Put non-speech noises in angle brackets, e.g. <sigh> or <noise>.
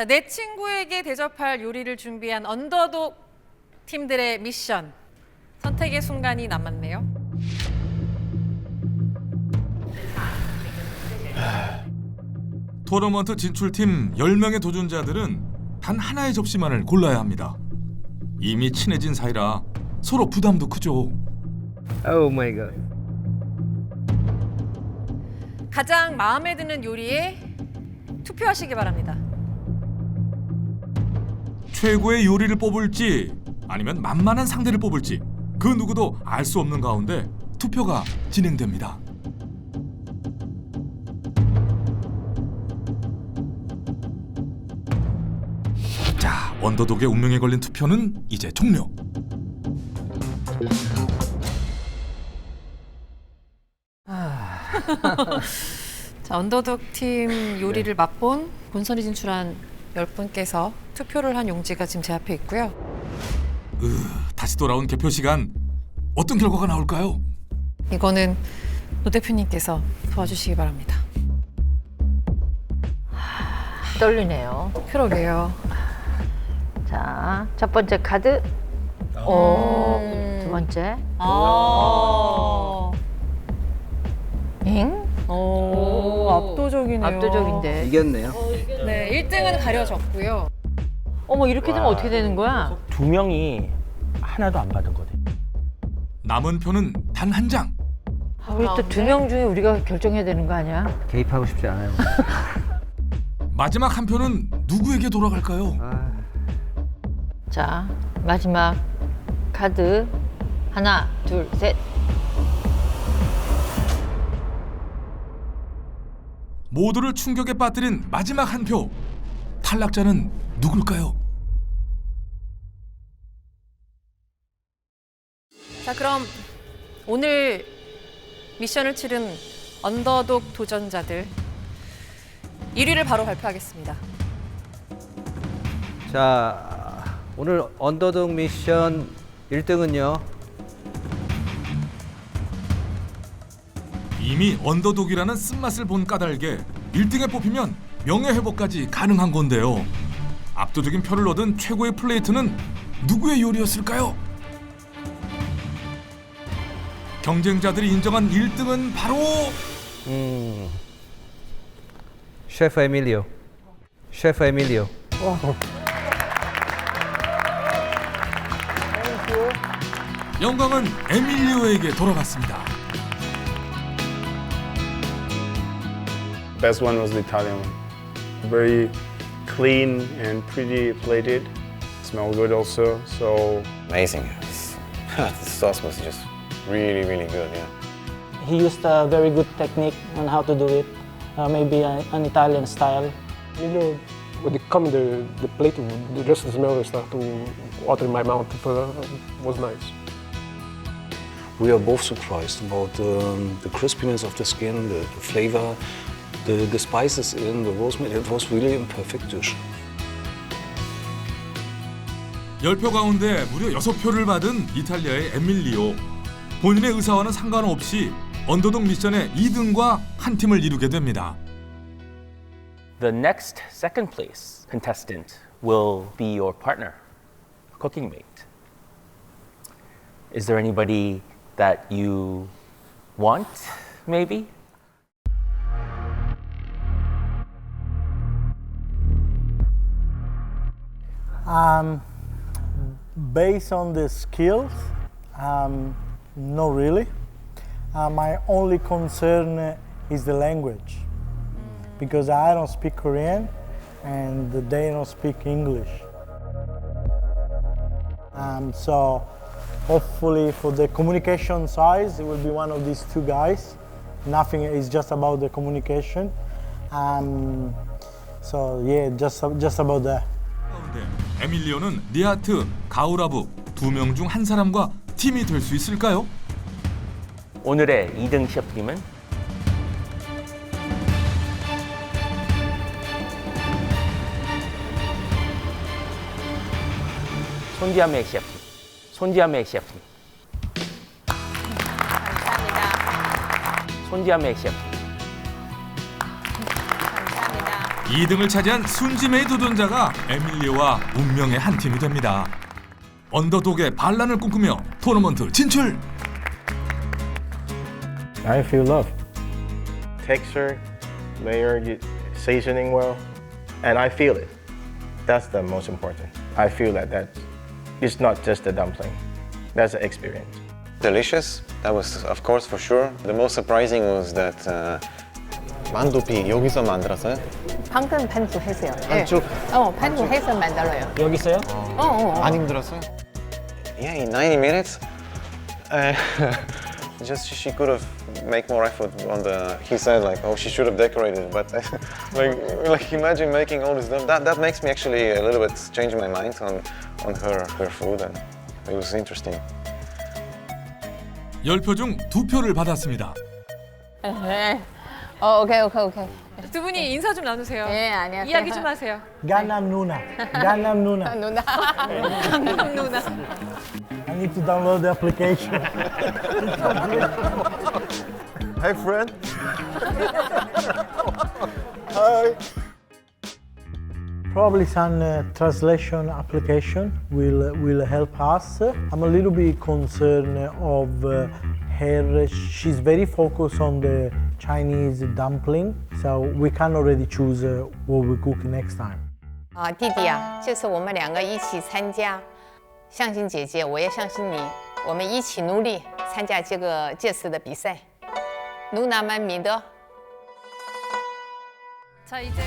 자, 내 친구에게 대접할 요리를 준비한 언더독 팀들의 미션. 선택의 순간이 남았네요. 토너먼트 진출팀 10명의 도전자들은 단 하나의 접시만을 골라야 합니다. 이미 친해진 사이라 서로 부담도 크죠. Oh my god. 가장 마음에 드는 요리에 투표하시기 바랍니다. 최고의 요리를 뽑을지 아니면 만만한 상대를 뽑을지 그 누구도 알 수 없는 가운데 투표가 진행됩니다. 자, 언더독의 운명에 걸린 투표는 이제 종료. <laughs> 자, 언더독 팀 요리를 맛본 본선에 진출한 10분께서 투표를 한 용지가 지금 제 앞에 있고요. 으, 다시 돌아온 개표 시간 어떤 결과가 나올까요? 이거는 노 대표님께서 도와주시기 바랍니다. 떨리네요. 그러게요. 자, 첫 번째 카드. 오, 두 번째. 아. 잉? 오, 압도적이네요. 압도적인데. 이겼네요. 네, 1등은 가려졌고요. 어머, 이렇게 되면 어떻게 되는 거야? 두 명이 하나도 안 받은 거네. 남은 표는 단 한 장. 아, 우리 또 두 명 중에 우리가 결정해야 되는 거 아니야? 개입하고 싶지 않아요. <laughs> 마지막 한 표는 누구에게 돌아갈까요? 아, 자, 마지막 카드. 하나, 둘, 셋. 모두를 충격에 빠뜨린 마지막 한 표. 탈락자는 누굴까요? 자, 그럼 오늘 미션을 치른 언더독 도전자들 1위를 바로 발표하겠습니다. 자, 오늘 언더독 미션 1등은요. 이미 언더독이라는 쓴맛을 본 까닭에 1등에 뽑히면 명예회복까지 가능한 건데요. 압도적인 표를 얻은 최고의 플레이트는 누구의 요리였을까요? 경쟁자들이 인정한 1등은 바로 음. 셰프 에밀리오. 셰프 에밀리오. 영광은 에밀리오에게 돌아갔습니다. Best one was the Italian one. Very clean and pretty plated. Smell good also. So amazing. The sauce was just really, really good. Yeah. He used a very good technique on how to do it, uh, maybe a, an Italian style. You know, when it come the the plate, the- just the smell start to water in my mouth. It uh, was nice. We are both surprised about um, the crispiness of the skin, the, the flavor, the, the spices in the rosemary. It was really a perfect dish. 10표 가운데 무려 6표를 받은 이탈리아의 에밀리오. 본인의 의사와는 상관없이 언더독 미션의 2등과 한 팀을 이루게 됩니다. The next second place contestant will be your partner, cooking mate. Is there anybody that you want, maybe? Um, based on the skills, um, no really. Uh, my only concern is the language because I don't speak Korean and they don't speak English. Um, so hopefully for the communication size, it will be one of these two guys. Nothing is just about the communication. Um, so yeah, just just about that. 가운데 에밀리오는 니아트, 가우라부 두 명 중 한 사람과 팀이 될 수 있을까요? 오늘의 2등 셰프님은 손지아메 셰프님. 손지아메 셰프님. 감사합니다. 손지아메 셰프님. 2등을 차지한 순지메이 도전자가 에밀리오와 운명의 한 팀이 됩니다. 언더독의 반란을 꿈꾸며 토너먼트 진출. I feel love. texture, layer, you- seasoning well, and I feel it. That's the most important. I feel that that it's not just a dumpling. That's an experience. Delicious. That was, of course, for sure. The most surprising was that uh, 만두피 여기서 만들었어요. 방금 반죽했어요. 반죽? 예. 어, 반죽해서 만들어요. 여기 있어요? 어, 어. 어. 안 힘들었어요? Yeah, in 90 minutes. Uh, just she could have make more effort on the. He said like, oh, she should have decorated, but like, like imagine making all this stuff. That that makes me actually a little bit change my mind on on her her food, and it was interesting. 10표 중 2표를 받았습니다. 네. 어, 오케이, 오케이, 오케이. 두 분이 인사 좀 나누세요. 예, 안녕하세요. 이야기 좀 하세요. Gangnam Nuna. Gangnam Nuna. 누나. 강남 누나. I need to download the application. <laughs> Hey, friend. <laughs> Probably some uh, translation application will will help us. I'm a little bit concerned of uh, her. She's very focused on the Chinese dumpling, so we can already choose uh, what we cook next time. 啊，弟弟啊，这次我们两个一起参加，相信姐姐，我也相信你，我们一起努力参加这个这次的比赛。누나만 믿어. 자 이제